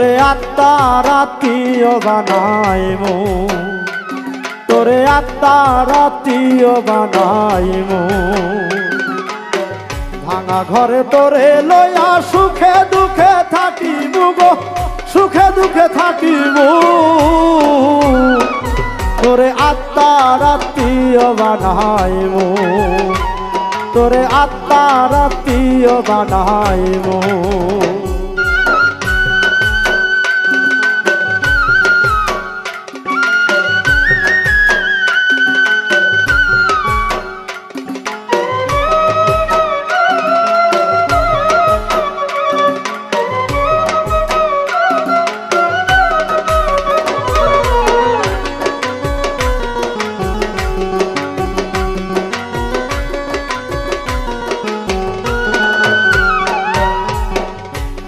তোরে আত্মা রাতিও বানাইমু। তোরে আত্মা রাতিও বানাইমু। ভাঙা ঘরে তোরে লইয়া সুখে দুঃখে থাকিব গো, সুখে দুঃখে থাকিব তোরে আত্মা রাতিও বানাইমু। তোরে আত্মা রাতিও বানাইমু।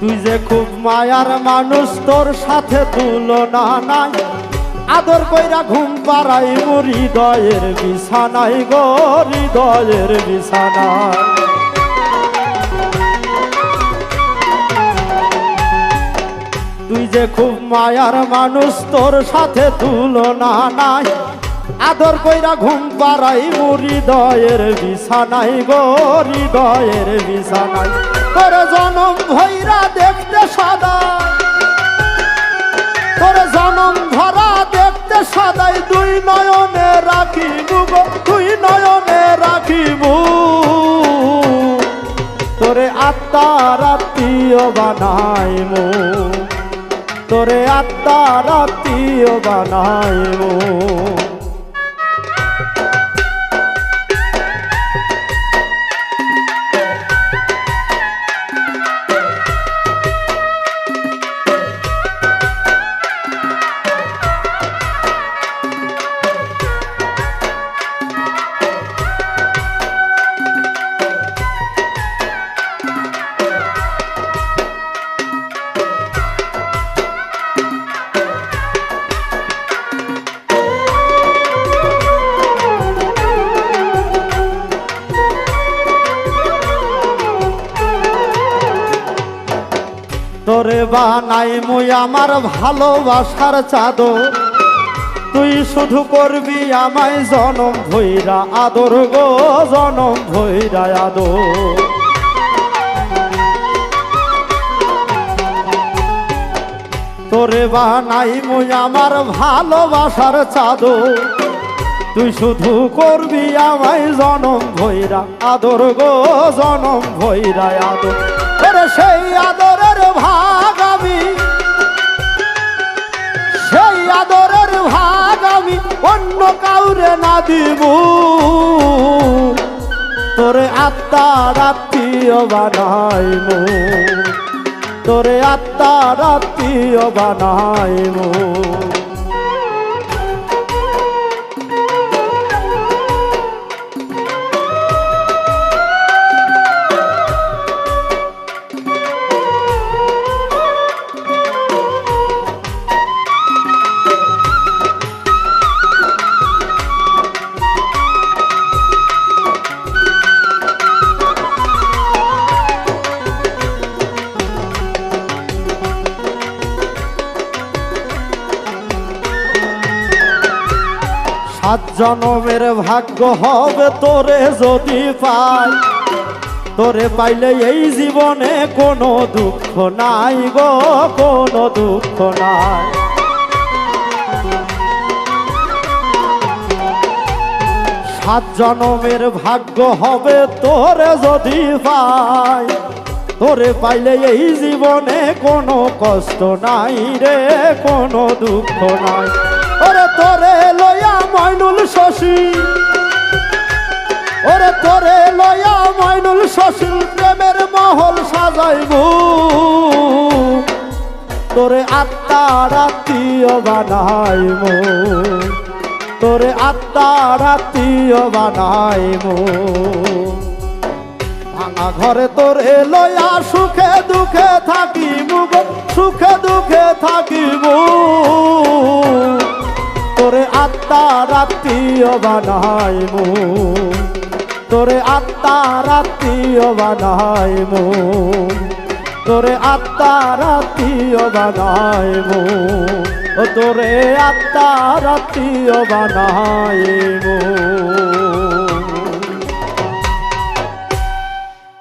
তুই যে খুব মায়ার মানুষ, তোর সাথে তুলনা নাই। আদর কইরা ঘুম পাড়াই হৃদয়ের বিছানাই গো, হৃদয়ের বিছানায়। তুই যে খুব মায়ার মানুষ, তোর সাথে তুলনা নাই। আদর কইরা ঘুম পাড়াই হৃদয়ের বিছানাই গো, হৃদয়ের বিছানাই তোর জনম ভৈরা দেখতে সাদা। তোর জনম ধরা দেখতে সাদাই, দুই নয়নে রাখিব গো, দুই নয়নে রাখিব তোরে আত্মা রাত্রিও বানাইমু। তোরে আত্মা রাত্রিও বানাইমু। তোরে বানাই মুই আমার ভালোবাসার চাদর। তুই শুধু করবি আমায় জনম ভৈরা আদর গো, জনম ভৈরা আদর। তোরে বানাই মুই আমার ভালোবাসার চাদর। তুই শুধু করবি আমায় জনম ভৈরা আদর গো, জনম ভৈরা আদর। সেই আদরের ভাগ আমি। সেই আদরের ভাগ আমি অন্য কাউরে না দিব। তোরে আত্মা রাত্রিও বানাইমু তোরে আত্মা রাত্রিও বানাইমু সাত জনমের ভাগ্য হবে তোরে যদি পাই। তোরে পাইলে এই জীবনে কোনো দুঃখ নাই গো, কোনো দুঃখ নাই। সাত জনমের ভাগ্য হবে তোরে যদি পাই। তোরে পাইলে এই জীবনে কোনো কষ্ট নাই রে, কোনো দুঃখ নাই। ওরে তোরে লইয়া মাইনুল শশী। ওরে তোরে লইয়া মাইনুল শশী প্রেমের মহল সাজাইব। তোরে আত্মা রাত্রিও বানাইমু তোরে আত্মা রাত্রিও বানাইমু ভাঙা ঘরে তোরে লইয়া সুখে দুঃখে থাকিব সুখে দুঃখে থাকিব তোরে আত্মীয় বানাইমু তোরে আত্মা রাত্রিও বানাইমু তোরে আত্মার আত্মীয় বানাইমু ও তোরে আত্মার আত্মীয় বানাইমু